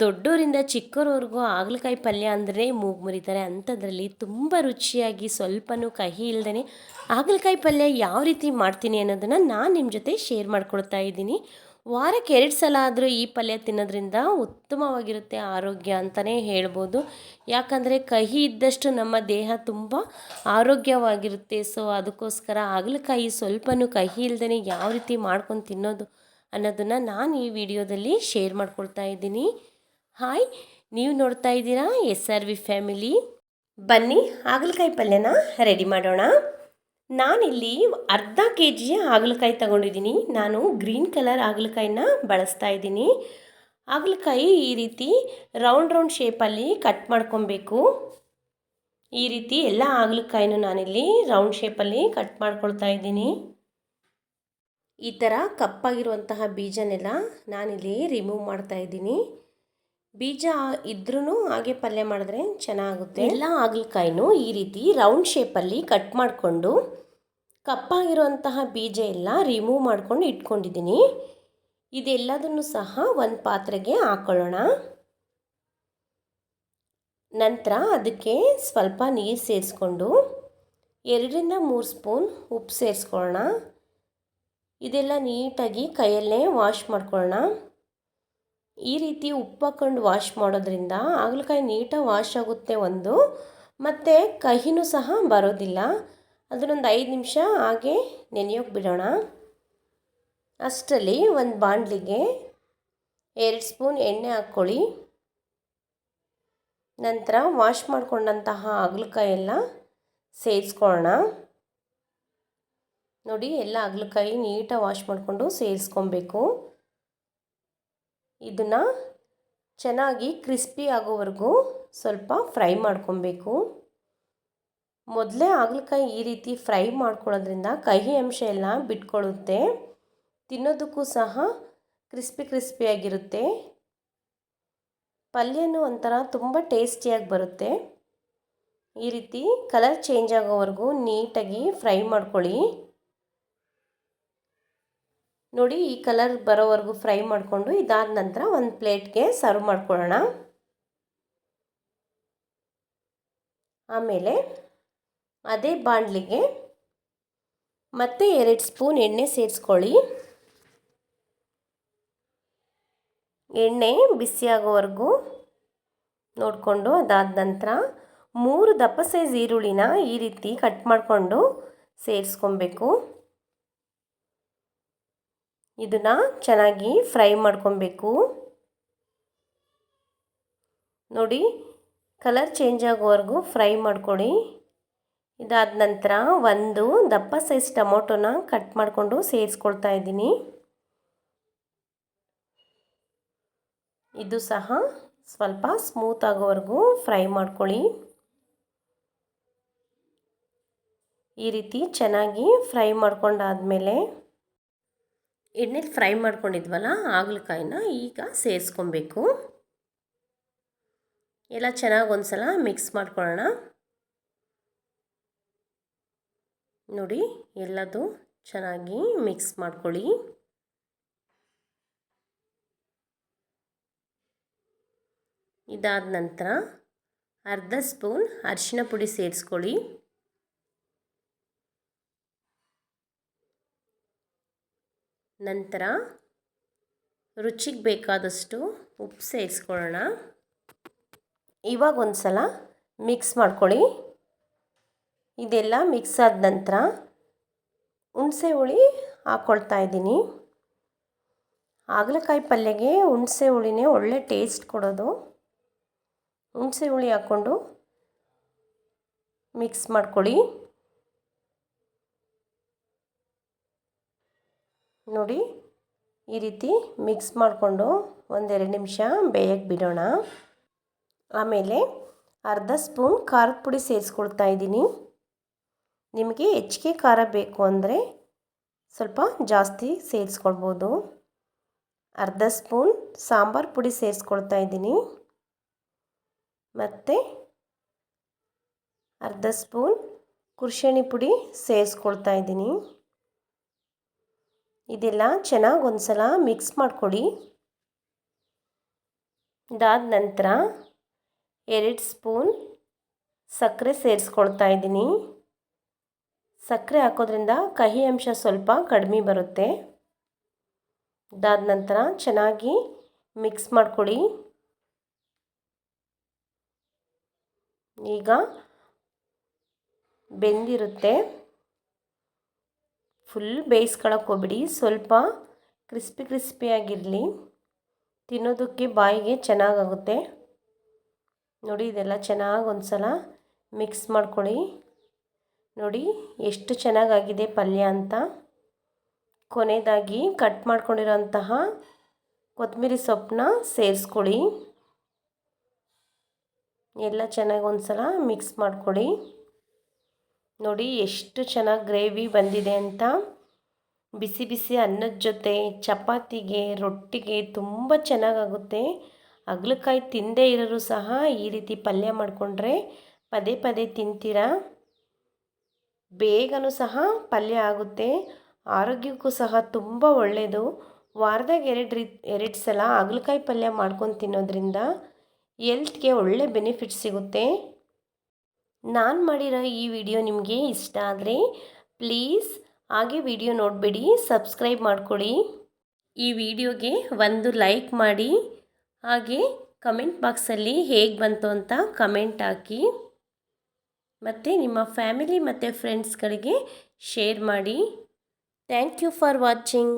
ದೊಡ್ಡೋರಿಂದ ಚಿಕ್ಕವರವರೆಗೂ ಹಾಗಲಕಾಯಿ ಪಲ್ಯ ಅಂದರೆ ಮೂಗು ಮುರಿತಾರೆ ಅಂಥದ್ರಲ್ಲಿ ತುಂಬ ರುಚಿಯಾಗಿ ಸ್ವಲ್ಪನೂ ಕಹಿ ಇಲ್ಲದೇ ಹಾಗಲಕಾಯಿ ಪಲ್ಯ ಯಾವ ರೀತಿ ಮಾಡ್ತೀನಿ ಅನ್ನೋದನ್ನು ನಾನು ನಿಮ್ಮ ಜೊತೆ ಶೇರ್ ಮಾಡ್ಕೊಳ್ತಾ ಇದ್ದೀನಿ. ವಾರಕ್ಕೆ ಎರಡು ಸಲ ಆದರೂ ಈ ಪಲ್ಯ ತಿನ್ನೋದ್ರಿಂದ ಉತ್ತಮವಾಗಿರುತ್ತೆ ಆರೋಗ್ಯ ಅಂತಲೇ ಹೇಳ್ಬೋದು. ಯಾಕಂದರೆ ಕಹಿ ಇದ್ದಷ್ಟು ನಮ್ಮ ದೇಹ ತುಂಬ ಆರೋಗ್ಯವಾಗಿರುತ್ತೆ. ಸೊ ಅದಕ್ಕೋಸ್ಕರ ಹಾಗಲಕಾಯಿ ಸ್ವಲ್ಪನೂ ಕಹಿ ಇಲ್ಲದೇ ಯಾವ ರೀತಿ ಮಾಡ್ಕೊಂಡು ತಿನ್ನೋದು ಅನ್ನೋದನ್ನು ನಾನು ಈ ವಿಡಿಯೋದಲ್ಲಿ ಶೇರ್ ಮಾಡ್ಕೊಳ್ತಾ ಇದ್ದೀನಿ. ಹಾಯ್, ನೀವು ನೋಡ್ತಾ ಇದ್ದೀರಾ ಎಸ್ ಆರ್ ವಿ ಫ್ಯಾಮಿಲಿ? ಬನ್ನಿ, ಹಾಗಲಕಾಯಿ ಪಲ್ಯನ ರೆಡಿ ಮಾಡೋಣ. ನಾನಿಲ್ಲಿ ಅರ್ಧ ಕೆ ಜಿ ಹಾಗಲಕಾಯಿ ತಗೊಂಡಿದ್ದೀನಿ. ನಾನು ಗ್ರೀನ್ ಕಲರ್ ಹಾಗಲಕಾಯಿನ ಬಳಸ್ತಾ ಇದ್ದೀನಿ. ಹಾಗಲಕಾಯಿ ಈ ರೀತಿ ರೌಂಡ್ ರೌಂಡ್ ಶೇಪಲ್ಲಿ ಕಟ್ ಮಾಡ್ಕೊಬೇಕು. ಈ ರೀತಿ ಎಲ್ಲ ಹಾಗಲಕಾಯಿನೂ ನಾನಿಲ್ಲಿ ರೌಂಡ್ ಶೇಪಲ್ಲಿ ಕಟ್ ಮಾಡ್ಕೊಳ್ತಾ ಇದ್ದೀನಿ. ಈ ಥರ ಕಪ್ಪಾಗಿರುವಂತಹ ಬೀಜನೆಲ್ಲ ನಾನಿಲ್ಲಿ ರಿಮೂವ್ ಮಾಡ್ತಾ ಇದ್ದೀನಿ. ಬೀಜ ಇದ್ರೂ ಹಾಗೆ ಪಲ್ಯ ಮಾಡಿದ್ರೆ ಚೆನ್ನಾಗುತ್ತೆ. ಎಲ್ಲ ಹಾಗಲಕಾಯಿನೂ ಈ ರೀತಿ ರೌಂಡ್ ಶೇಪಲ್ಲಿ ಕಟ್ ಮಾಡಿಕೊಂಡು ಕಪ್ಪಾಗಿರುವಂತಹ ಬೀಜ ಎಲ್ಲ ರಿಮೂವ್ ಮಾಡ್ಕೊಂಡು ಇಟ್ಕೊಂಡಿದ್ದೀನಿ. ಇದೆಲ್ಲದನ್ನು ಸಹ ಒಂದು ಪಾತ್ರೆಗೆ ಹಾಕೊಳ್ಳೋಣ. ನಂತರ ಅದಕ್ಕೆ ಸ್ವಲ್ಪ ನೀರು ಸೇರಿಸ್ಕೊಂಡು ಎರಡರಿಂದ ಮೂರು ಸ್ಪೂನ್ ಉಪ್ಪು ಸೇರಿಸ್ಕೊಳ್ಳೋಣ. ಇದೆಲ್ಲ ನೀಟಾಗಿ ಕೈಯಲ್ಲೇ ವಾಶ್ ಮಾಡ್ಕೊಳ್ಳೋಣ. ಈ ರೀತಿ ಉಪ್ಪು ಹಾಕ್ಕೊಂಡು ವಾಶ್ ಮಾಡೋದ್ರಿಂದ ಹಾಗಲಕಾಯಿ ನೀಟಾಗಿ ವಾಶ್ ಆಗುತ್ತೆ ಒಂದು, ಮತ್ತು ಕಹಿನೂ ಸಹ ಬರೋದಿಲ್ಲ. ಅದನ್ನೊಂದು ಐದು ನಿಮಿಷ ಹಾಗೆ ನೆನೆಯೋಕೆ ಬಿಡೋಣ. ಅಷ್ಟರಲ್ಲಿ ಒಂದು ಬಾಣಲಿಗೆ ಎರಡು ಸ್ಪೂನ್ ಎಣ್ಣೆ ಹಾಕ್ಕೊಳ್ಳಿ. ನಂತರ ವಾಶ್ ಮಾಡಿಕೊಂಡಂತಹ ಹಾಗಲಕಾಯಿ ಎಲ್ಲ ಸೇರಿಸ್ಕೊಳ್ಳೋಣ. ನೋಡಿ, ಎಲ್ಲ ಹಾಗಲಕಾಯಿ ನೀಟಾಗಿ ವಾಶ್ ಮಾಡಿಕೊಂಡು ಸೇರಿಸ್ಕೊಬೇಕು. ಇದನ್ನು ಚೆನ್ನಾಗಿ ಕ್ರಿಸ್ಪಿ ಆಗೋವರೆಗೂ ಸ್ವಲ್ಪ ಫ್ರೈ ಮಾಡ್ಕೊಬೇಕು. ಮೊದಲೇ ಹಾಗಲಕಾಯಿ ಈ ರೀತಿ ಫ್ರೈ ಮಾಡ್ಕೊಳ್ಳೋದ್ರಿಂದ ಕಹಿ ಅಂಶ ಎಲ್ಲ ಬಿಟ್ಕೊಳ್ಳುತ್ತೆ. ತಿನ್ನೋದಕ್ಕೂ ಸಹ ಕ್ರಿಸ್ಪಿ ಕ್ರಿಸ್ಪಿಯಾಗಿರುತ್ತೆ ಪಲ್ಯನೂ ಒಂಥರ ತುಂಬ ಟೇಸ್ಟಿಯಾಗಿ ಬರುತ್ತೆ. ಈ ರೀತಿ ಕಲರ್ ಚೇಂಜ್ ಆಗೋವರೆಗೂ ನೀಟಾಗಿ ಫ್ರೈ ಮಾಡ್ಕೊಳ್ಳಿ. ನೋಡಿ, ಈ ಕಲರ್ ಬರೋವರೆಗೂ ಫ್ರೈ ಮಾಡಿಕೊಂಡು ಇದಾದ ನಂತರ ಒಂದು ಪ್ಲೇಟ್ಗೆ ಸರ್ವ್ ಮಾಡ್ಕೊಳ್ಳೋಣ. ಆಮೇಲೆ ಅದೇ ಬಾಣಲಿಗೆ ಮತ್ತೆ ಎರಡು ಸ್ಪೂನ್ ಎಣ್ಣೆ ಸೇರಿಸ್ಕೊಳ್ಳಿ. ಎಣ್ಣೆ ಬಿಸಿಯಾಗೋವರೆಗೂ ನೋಡಿಕೊಂಡು ಅದಾದ ನಂತರ ಮೂರು ದಪ್ಪ ಸೈಜ್ ಈರುಳ್ಳಿನ ಈ ರೀತಿ ಕಟ್ ಮಾಡಿಕೊಂಡು ಸೇರಿಸ್ಕೊಬೇಕು. ಇದನ್ನು ಚೆನ್ನಾಗಿ ಫ್ರೈ ಮಾಡ್ಕೊಬೇಕು. ನೋಡಿ, ಕಲರ್ ಚೇಂಜ್ ಆಗೋವರೆಗೂ ಫ್ರೈ ಮಾಡ್ಕೊಳ್ಳಿ ಇದಾದ ನಂತರ ಒಂದು ದಪ್ಪ ಸೈಜ್ ಟೊಮೊಟೊನ ಕಟ್ ಮಾಡಿಕೊಂಡು ಸೇರಿಸ್ಕೊಳ್ತಾ ಇದ್ದೀನಿ. ಇದು ಸಹ ಸ್ವಲ್ಪ ಸ್ಮೂತ್ ಆಗೋವರೆಗೂ ಫ್ರೈ ಮಾಡ್ಕೊಳ್ಳಿ ಈ ರೀತಿ ಚೆನ್ನಾಗಿ ಫ್ರೈ ಮಾಡ್ಕೊಂಡಾದಮೇಲೆ ಎಣ್ಣೆಲಿ ಫ್ರೈ ಮಾಡ್ಕೊಂಡಿದ್ವಲ್ಲ ಹಾಗಲಕಾಯಿನ ಈಗ ಸೇರಿಸ್ಕೊಬೇಕು. ಎಲ್ಲ ಚೆನ್ನಾಗಿ ಒಂದು ಸಲ ಮಿಕ್ಸ್ ಮಾಡ್ಕೊಳ್ಳೋಣ. ನೋಡಿ, ಎಲ್ಲದು ಚೆನ್ನಾಗಿ ಮಿಕ್ಸ್ ಮಾಡ್ಕೊಳ್ಳಿ. ಇದಾದ ನಂತರ ಅರ್ಧ ಸ್ಪೂನ್ ಅರಿಶಿನ ಪುಡಿ ಸೇರಿಸ್ಕೊಳ್ಳಿ. ನಂತರ ರುಚಿಗೆ ಬೇಕಾದಷ್ಟು ಉಪ್ಪು ಸೇರಿಸ್ಕೊಳ್ಳೋಣ. ಇವಾಗ ಒಂದು ಸಲ ಮಿಕ್ಸ್ ಮಾಡ್ಕೊಳ್ಳಿ. ಇದೆಲ್ಲ ಮಿಕ್ಸ್ ಆದ ನಂತರ ಹುಣಸೆ ಹುಳಿ ಹಾಕ್ಕೊಳ್ತಾ ಇದ್ದೀನಿ. ಹಾಗಲಕಾಯಿ ಪಲ್ಯಗೆ ಹುಣಸೆ ಹುಳಿನೇ ಒಳ್ಳೆ ಟೇಸ್ಟ್ ಕೊಡೋದು. ಹುಣಸೆ ಹುಳಿ ಹಾಕ್ಕೊಂಡು ಮಿಕ್ಸ್ ಮಾಡ್ಕೊಳ್ಳಿ. ನೋಡಿ, ಈ ರೀತಿ ಮಿಕ್ಸ್ ಮಾಡಿಕೊಂಡು ಒಂದೆರಡು ನಿಮಿಷ ಬೇಯಕ್ಕೆ ಬಿಡೋಣ. ಆಮೇಲೆ ಅರ್ಧ ಸ್ಪೂನ್ ಖಾರದ ಪುಡಿ ಸೇರಿಸ್ಕೊಳ್ತಾ ಇದ್ದೀನಿ. ನಿಮಗೆ ಹೆಚ್ಚಿಗೆ ಖಾರ ಬೇಕು ಅಂದರೆ ಸ್ವಲ್ಪ ಜಾಸ್ತಿ ಸೇರಿಸ್ಕೊಳ್ಬೋದು. ಅರ್ಧ ಸ್ಪೂನ್ ಸಾಂಬಾರು ಪುಡಿ ಸೇರಿಸ್ಕೊಳ್ತಾ ಇದ್ದೀನಿ. ಮತ್ತು ಅರ್ಧ ಸ್ಪೂನ್ ಕುರ್ಷಣಿ ಪುಡಿ ಸೇರಿಸ್ಕೊಳ್ತಾ ಇದ್ದೀನಿ. ಇದೆಲ್ಲ, ಚೆನ್ನಾಗಿ ಒಂದು ಸಲ ಮಿಕ್ಸ್ ಮಾಡಿಕೊಡಿ. ಇದಾದ ನಂತರ ಎರಡು ಸ್ಪೂನ್ ಸಕ್ಕರೆ ಸೇರಿಸ್ಕೊಳ್ತಾ ಇದ್ದೀನಿ. ಸಕ್ಕರೆ ಹಾಕೋದ್ರಿಂದ ಕಹಿ ಅಂಶ ಸ್ವಲ್ಪ ಕಡಿಮೆ ಬರುತ್ತೆ. ಇದಾದ ನಂತರ ಚೆನ್ನಾಗಿ ಮಿಕ್ಸ್ ಮಾಡಿಕೊಡಿ. ಈಗ ಬೆಂದಿರುತ್ತೆ. ಫುಲ್ ಬೇಯಿಸ್ಕೊಳಕ್ಕೆ ಹೋಗ್ಬಿಡಿ. ಸ್ವಲ್ಪ ಕ್ರಿಸ್ಪಿ ಕ್ರಿಸ್ಪಿಯಾಗಿರಲಿ ತಿನ್ನೋದಕ್ಕೆ ಬಾಯಿಗೆ ಚೆನ್ನಾಗಾಗುತ್ತೆ. ನೋಡಿ, ಇದೆಲ್ಲ ಚೆನ್ನಾಗಿ ಒಂದು ಸಲ ಮಿಕ್ಸ್ ಮಾಡ್ಕೊಳ್ಳಿ. ನೋಡಿ, ಎಷ್ಟು ಚೆನ್ನಾಗಾಗಿದೆ ಪಲ್ಯ ಅಂತ. ಕೊನೆಯದಾಗಿ ಕಟ್ ಮಾಡ್ಕೊಂಡಿರೋಂತಹ ಕೊತ್ತಂಬರಿ ಸೊಪ್ಪನ್ನ ಸೇರಿಸ್ಕೊಳ್ಳಿ. ಎಲ್ಲ ಚೆನ್ನಾಗಿ ಒಂದು ಸಲ ಮಿಕ್ಸ್ ಮಾಡ್ಕೊಳ್ಳಿ. ನೋಡಿ ಎಷ್ಟು ಚೆನ್ನಾಗಿ ಗ್ರೇವಿ ಬಂದಿದೆ ಅಂತ. ಬಿಸಿ ಬಿಸಿ ಅನ್ನದ ಜೊತೆ ಚಪಾತಿಗೆ, ರೊಟ್ಟಿಗೆ ತುಂಬ ಚೆನ್ನಾಗಾಗುತ್ತೆ. ಅಗ್ಲಕಾಯಿ ತಿಂದೇ ಇರೋರು ಸಹ ಈ ರೀತಿ ಪಲ್ಯ ಮಾಡಿಕೊಂಡ್ರೆ ಪದೇ ಪದೇ ತಿಂತೀರಾ? ಬೇಗನೂ ಸಹ ಪಲ್ಯ ಆಗುತ್ತೆ. ಆರೋಗ್ಯಕ್ಕೂ ಸಹ ತುಂಬ ಒಳ್ಳೆಯದು ವಾರದಾಗ ಎರಡು ರೀ, ಎರಡು ಸಲ ಹಾಗಲಕಾಯಿ ಪಲ್ಯ ಮಾಡ್ಕೊಂಡು ತಿನ್ನೋದ್ರಿಂದ ಎಲ್ತ್ಗೆ ಒಳ್ಳೆ ಬೆನಿಫಿಟ್ ಸಿಗುತ್ತೆ. ನಾನು ಮಾಡಿರೋ ಈ ವಿಡಿಯೋ ನಿಮಗೆ ಇಷ್ಟ ಆದರೆ ಪ್ಲೀಸ್ ಹಾಗೆ ವಿಡಿಯೋ ನೋಡಬೇಡಿ, ಸಬ್ಸ್ಕ್ರೈಬ್ ಮಾಡಿಕೊಡಿ. ಈ ವಿಡಿಯೋಗೆ ಒಂದು ಲೈಕ್ ಮಾಡಿ, ಹಾಗೆ ಕಮೆಂಟ್ ಬಾಕ್ಸಲ್ಲಿ ಹೇಗೆ ಬಂತು ಅಂತ ಕಮೆಂಟ್ ಹಾಕಿ. ಮತ್ತು ನಿಮ್ಮ ಫ್ಯಾಮಿಲಿ ಮತ್ತು ಫ್ರೆಂಡ್ಸ್ಗಳಿಗೆ ಶೇರ್ ಮಾಡಿ. Thank you for watching.